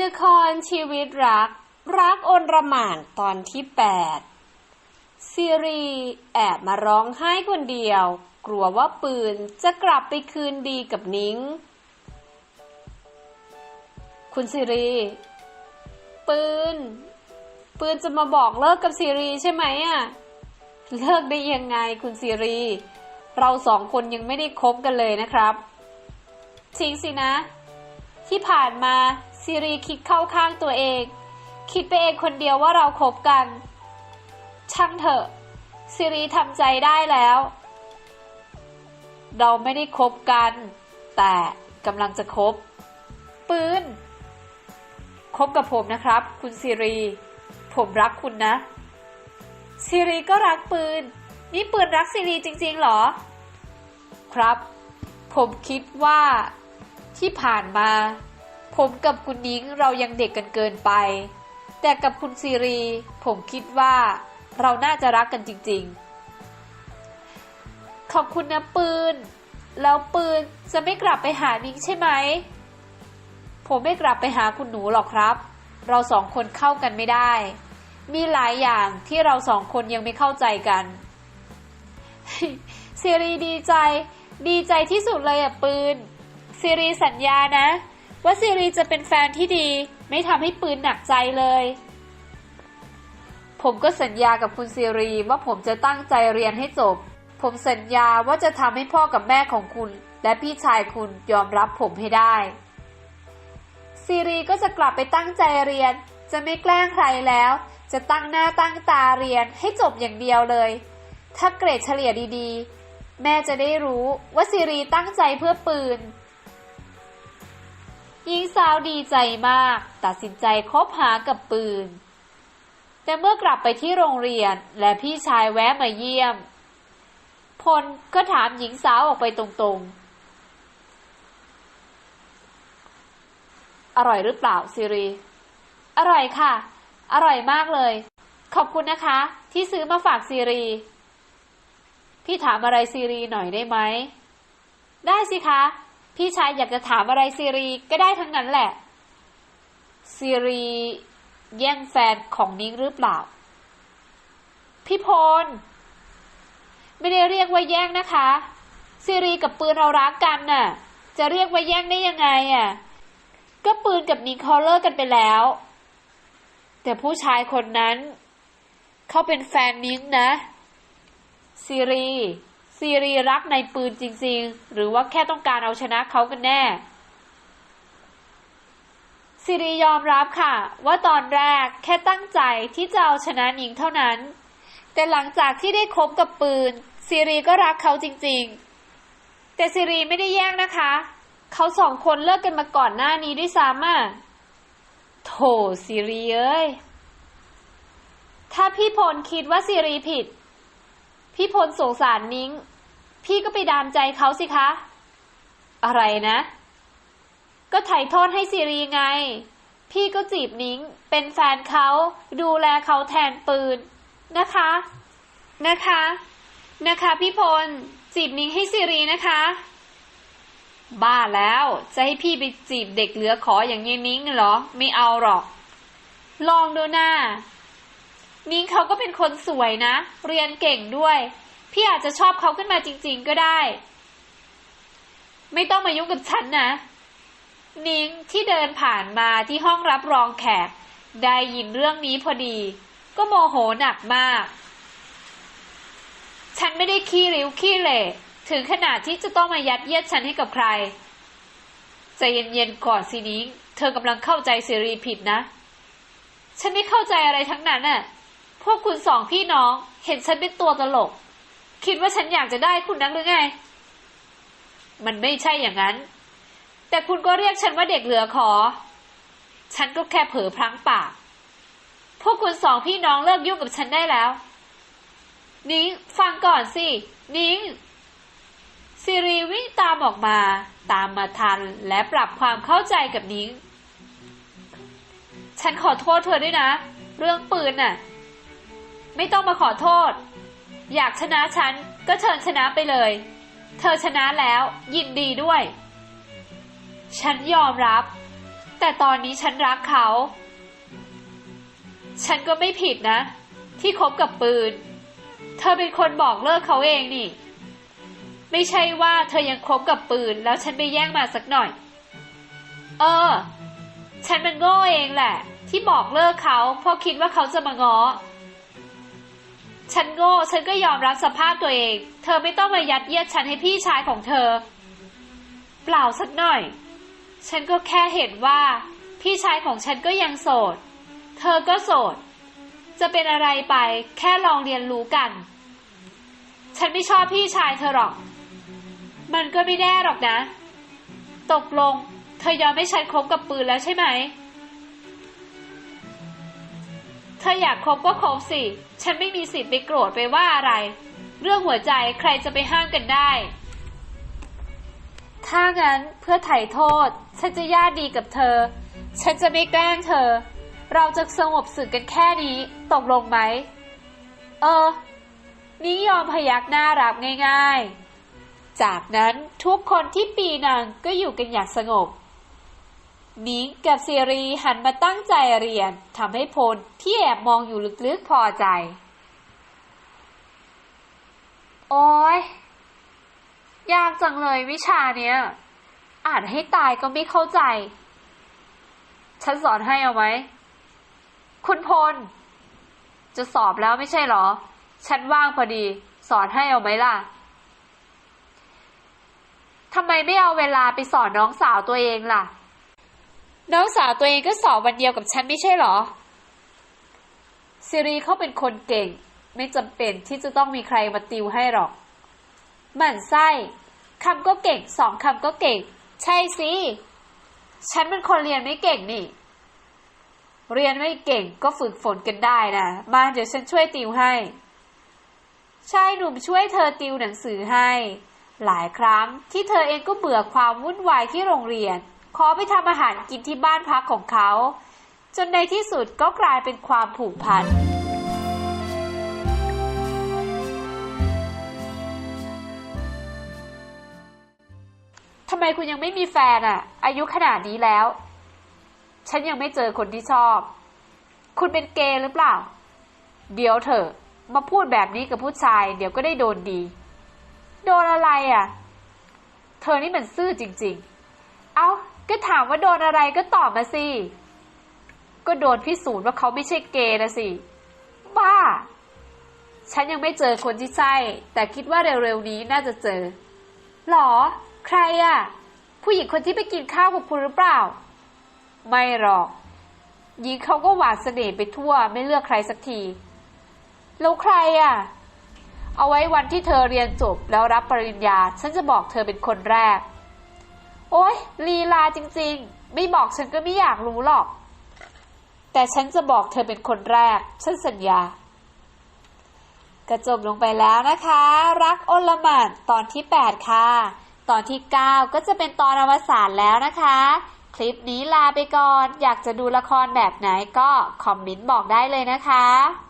ละครชีวิตรัก รักอนระมานตอนที่แปดซีรีแอบมาร้องไห้คนเดียว กลัวว่าปืนจะกลับไปคืนดีกับนิ้ง คุณซีรี ปืน ปืนจะมาบอกเลิกกับซีรีใช่ไหมอะเลิกได้ยังไงคุณซีรี เราสองคนยังไม่ได้คบกันเลยนะครับจริงสินะ ที่ผ่านมา ซีรีคิดเข้าข้างตัวเอง คิดไปเองคนเดียวว่าเราคบกัน ช่างเถอะซีรีทำใจได้แล้ว เราไม่ได้คบกัน แต่กำลังจะคบ ปืนคบกับผมนะครับ คุณซีรี ผมรักคุณนะ ซีรีก็รักปืน นี่ปืนรักซีรีจริงๆหรอ ครับ ผมคิดว่าที่ผ่านมา ผมกับคุณนิ้งเรายังเด็กกันเกินไป แต่กับคุณซีรี ผมคิดว่าเราน่าจะรักกันจริงๆ ขอบคุณนะปืน แล้วปืนจะไม่กลับไปหานิ้งใช่ไหม ผมไม่กลับไปหาคุณหนูหรอกครับ เราสองคนเข้ากันไม่ได้ มีหลายอย่างที่เราสองคนยังไม่เข้าใจกันซีรีดีใจ ดีใจที่สุดเลยอะปืนซีรีสัญญานะ ว่าซีรีจะเป็นแฟนที่ดี ไม่ทำให้ปืนหนักใจเลย ผมก็สัญญากับคุณซีรีว่าผมจะตั้งใจเรียนให้จบ ผมสัญญาว่าจะทำให้พ่อกับแม่ของคุณ และพี่ชายคุณยอมรับผมให้ได้ซีรีก็จะกลับไปตั้งใจเรียน จะไม่แกล้งใครแล้ว จะตั้งหน้าตั้งตาเรียนให้จบอย่างเดียวเลย ถ้าเกรดเฉลี่ยดีๆ แม่จะได้รู้ว่าซีรีตั้งใจเพื่อปืน หญิงสาวดีใจมาก ตัดสินใจคบหากับปืน แต่เมื่อกลับไปที่โรงเรียนและพี่ชายแวะมาเยี่ยม พลก็ถามหญิงสาวออกไปตรงๆ อร่อยหรือเปล่าซีรี อร่อยค่ะ อร่อยมากเลย ขอบคุณนะคะ ที่ซื้อมาฝากซีรี พี่ถามอะไรซีรีหน่อยได้ไหม ได้สิคะ พี่ชายอยากจะถามอะไรซีรีก็ได้ทั้งนั้นแหละ ซีรีแย่งแฟนของนิ้งหรือเปล่า พี่พล ไม่ได้เรียกว่าแย่งนะคะ ซีรีกับปืนเรารักกันน่ะ จะเรียกว่าแย่งได้ยังไงอะ ก็ปืนกับนิ้งเขาเลิกกันไปแล้ว แต่ผู้ชายคนนั้น เขาเป็นแฟนนิ้งนะ ซีรี ซีรีรักในปืนจริง ๆ หรือว่าแค่ต้องการเอาชนะเขากันแน่ ซีรียอมรับค่ะ ว่าตอนแรกแค่ตั้งใจที่จะเอาชนะหญิงเท่านั้น แต่หลังจากที่ได้คบกับปืน ซีรีก็รักเขาจริง ๆ แต่ซีรีไม่ได้แย่งนะคะ เขาสองคนเลิกกันมาก่อนหน้านี้ด้วยซ้ำอะโถซีรีเอ้ยถ้าพี่พลคิดว่าซีรีผิด พี่พลสงสารนิ้ง พี่ก็ไปดามใจเขาสิคะ อะไรนะ ก็ไถ่โทษให้ซีรีไง พี่ก็จีบนิ้ง เป็นแฟนเขา ดูแลเขาแทนปืน นะคะ นะคะ นะคะ พี่พล จีบนิ้งให้ซีรีนะคะ บ้าแล้ว จะให้พี่ไปจีบเด็กเหลือขออย่างเงี้ยนิ้งเหรอ ไม่เอาหรอก ลองดูหน้า นิ้งเขาก็เป็นคนสวยนะ เรียนเก่งด้วย พี่อาจจะชอบเขาขึ้นมาจริง ๆ ก็ได้ ไม่ต้องมายุ่งกับฉันนะ นิ้งที่เดินผ่านมาที่ห้องรับรองแขก ได้ยินเรื่องนี้พอดี ก็โมโหหนักมาก ฉันไม่ได้ขี้ริ้วขี้เหร่ถึงขนาดที่จะต้องมายัดเยียดฉันให้กับใครใจเย็นๆก่อนสินิ้ง เธอกำลังเข้าใจซีรีผิดนะ ฉันไม่เข้าใจอะไรทั้งนั้นน่ะ พวกคุณสองพี่น้องเห็นฉันเป็นตัวตลก คิดว่าฉันอยากจะได้คุณนักหรือไง มันไม่ใช่อย่างนั้น แต่คุณก็เรียกฉันว่าเด็กเหลือขอ ฉันก็แค่เผลอพลั้งปาก พวกคุณสองพี่น้องเลิกยุ่งกับฉันได้แล้ว นิ้งฟังก่อนสิ นิ้งซีรีวิ่งตามออกมา ตามมาทันและปรับความเข้าใจกับนิ้ง ฉันขอโทษเธอด้วยนะ เรื่องปืนน่ะ ไม่ต้องมาขอโทษ อยากชนะฉันก็เชิญชนะไปเลย เธอชนะแล้ว ยินดีด้วย ฉันยอมรับแต่แต่ตอนนี้ฉันรักเขา ฉันก็ไม่ผิดนะ ที่คบกับปืน เธอเป็นคนบอกเลิกเขาเองนี่ ไม่ใช่ว่าเธอยังคบกับปืนแล้วฉันไปแย่งมาสักหน่อย เออ ฉันมันโง่เองแหละ ที่บอกเลิกเขาเพราะคิดว่าเขาจะมาง้อ ฉันโง่ฉันก็ยอมรับสภาพตัวเอง เธอไม่ต้องมายัดเยียดฉันให้พี่ชายของเธอ เปล่าสักหน่อย ฉันก็แค่เห็นว่า พี่ชายของฉันก็ยังโสด เธอก็โสด จะเป็นอะไรไปแค่ลองเรียนรู้กัน ฉันไม่ชอบพี่ชายเธอหรอก มันก็ไม่แน่หรอกนะ ตกลง เธอยอมให้ฉันคบกับปืนแล้วใช่ไหม ธออยากคบก็คบสิ ฉันไม่มีสิทธิ์ไปโกรธไปว่าอะไร เรื่องหัวใจใครจะไปห้ามกันได้ ถ้างั้นเพื่อไถ่โทษ ฉันจะญาติดีกับเธอ ฉันจะไม่แกล้งเธอ เราจะสงบสึกกันแค่นี้ตกลงไหม เออ นิยอมพยักหน้ารับง่ายๆ จากนั้นทุกคนที่ปีนังก็อยู่กันอย่างสงบ มิงกับซีรีหันมาตั้งใจเรียนทำให้พลที่แอบมองอยู่ลึกๆพอใจ โอ้ยยากจังเลยวิชาเนี้ย อ่านให้ตายก็ไม่เข้าใจ ฉันสอนให้เอาไหมคุณพล จะสอบแล้วไม่ใช่หรอ ฉันว่างพอดี สอนให้เอาไหมล่ะทำไมไม่เอาเวลาไปสอนน้องสาวตัวเองล่ะ น้องสาวตัวเองก็สอบวันเดียวกับฉันไม่ใช่เหรอ ซิรีเขาเป็นคนเก่ง ไม่จำเป็นที่จะต้องมีใครมาติวให้หรอกหมั่นไส้คำก็เก่งสองคำก็เก่ง ใช่สิ ฉันเป็นคนเรียนไม่เก่งนี่ เรียนไม่เก่งก็ฝึกฝนกันได้นะมาเดี๋ยวฉันช่วยติวให้ใช่หนุ่มช่วยเธอติวหนังสือให้ หลายครั้งที่เธอเองก็เบื่อความวุ่นวายที่โรงเรียน ขอไปทำอาหารกินที่บ้านพักของเขา จนในที่สุดก็กลายเป็นความผูกพัน ทำไมคุณยังไม่มีแฟนอะอายุขนาดนี้แล้ว ฉันยังไม่เจอคนที่ชอบ คุณเป็นเกย์หรือเปล่า เดี๋ยวเถอะมาพูดแบบนี้กับผู้ชาย เดี๋ยวก็ได้โดนดี โดนอะไรอะ่ะ เธอนี่มันซื่อจริง ๆ ก็ถามว่าโดนอะไรก็ตอบมาสิ ก็โดนพิสูจน์ว่าเขาไม่ใช่เกย์นะสิ บ้า ฉันยังไม่เจอคนที่ใช่ แต่คิดว่าเร็วๆนี้น่าจะเจอ หรอ ใครอะ่ะผู้หญิงคนที่ไปกินข้าวกับคุณหรือเปล่า ไม่หรอก หญิงเขาก็หวาดเสน่ห์ไปทั่วไม่เลือกใครสักที แล้วใครอะเอาไว้วันที่เธอเรียนจบแล้วรับปริญญา ฉันจะบอกเธอเป็นคนแรก โอ๊ยลีลาจริงๆ ไม่บอกฉันก็ไม่อยากรู้หรอก แต่ฉันจะบอกเธอเป็นคนแรก ฉันสัญญา กระจบลงไปแล้วนะคะ รักโอลมานตอนที่ 8 ค่ะ ตอนที่ 9 ก็จะเป็นตอนอวสานแล้วนะคะ คลิปนี้ลาไปก่อน อยากจะดูละครแบบไหนก็คอมเมนต์บอกได้เลยนะคะ